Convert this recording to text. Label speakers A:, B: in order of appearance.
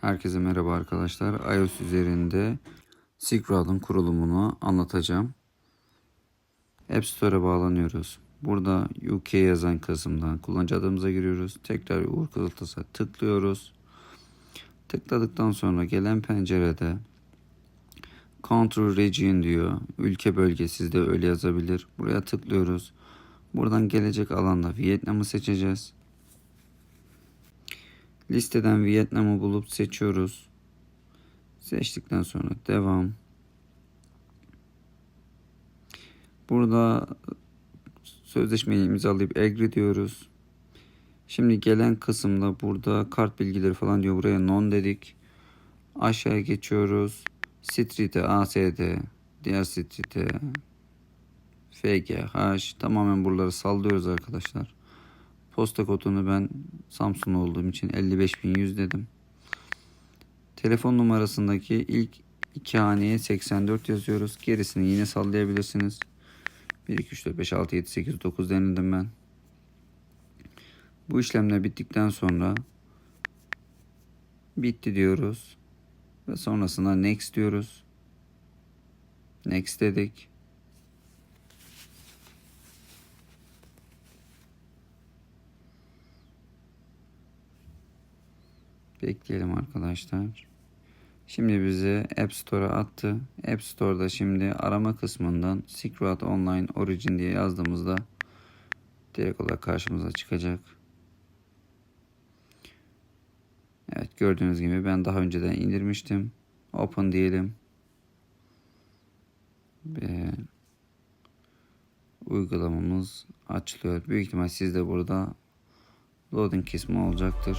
A: Herkese merhaba arkadaşlar. iOS üzerinde Silk kurulumunu anlatacağım. App Store'a bağlanıyoruz. Burada UK yazan kısımdan kullanıcı adımıza giriyoruz. Tekrar Uğur Kızıltas'a tıklıyoruz. Tıkladıktan sonra gelen pencerede Country Region diyor. Ülke bölge sizde öyle yazabilir. Buraya tıklıyoruz. Buradan gelecek alanda Vietnam'ı seçeceğiz. Listeden Vietnam'ı bulup seçiyoruz. Seçtikten sonra devam. Burada sözleşmeyi imzalayıp agree diyoruz. Şimdi gelen kısımda burada kart bilgileri falan diyor. Buraya non dedik. Aşağıya geçiyoruz. Street'e ASD, diğer street'e FGH tamamen buraları sallıyoruz arkadaşlar. Posta kodunu ben Samsung olduğum için 55100 dedim. Telefon numarasındaki ilk iki haneye 84 yazıyoruz. Gerisini yine sallayabilirsiniz. 1, 2, 3, 4, 5, 6, 7, 8, 9 denildim ben. Bu işlemler bittikten sonra bitti diyoruz. Ve sonrasında next diyoruz. Next dedik. Bekleyelim arkadaşlar. Şimdi bize App Store'a attı. App Store'da şimdi arama kısmından Secret Online Origin diye yazdığımızda direkt olarak karşımıza çıkacak. Evet gördüğünüz gibi ben daha önceden indirmiştim. Open diyelim. Ve uygulamamız açılıyor. Büyük ihtimal sizde burada loading kısmı olacaktır.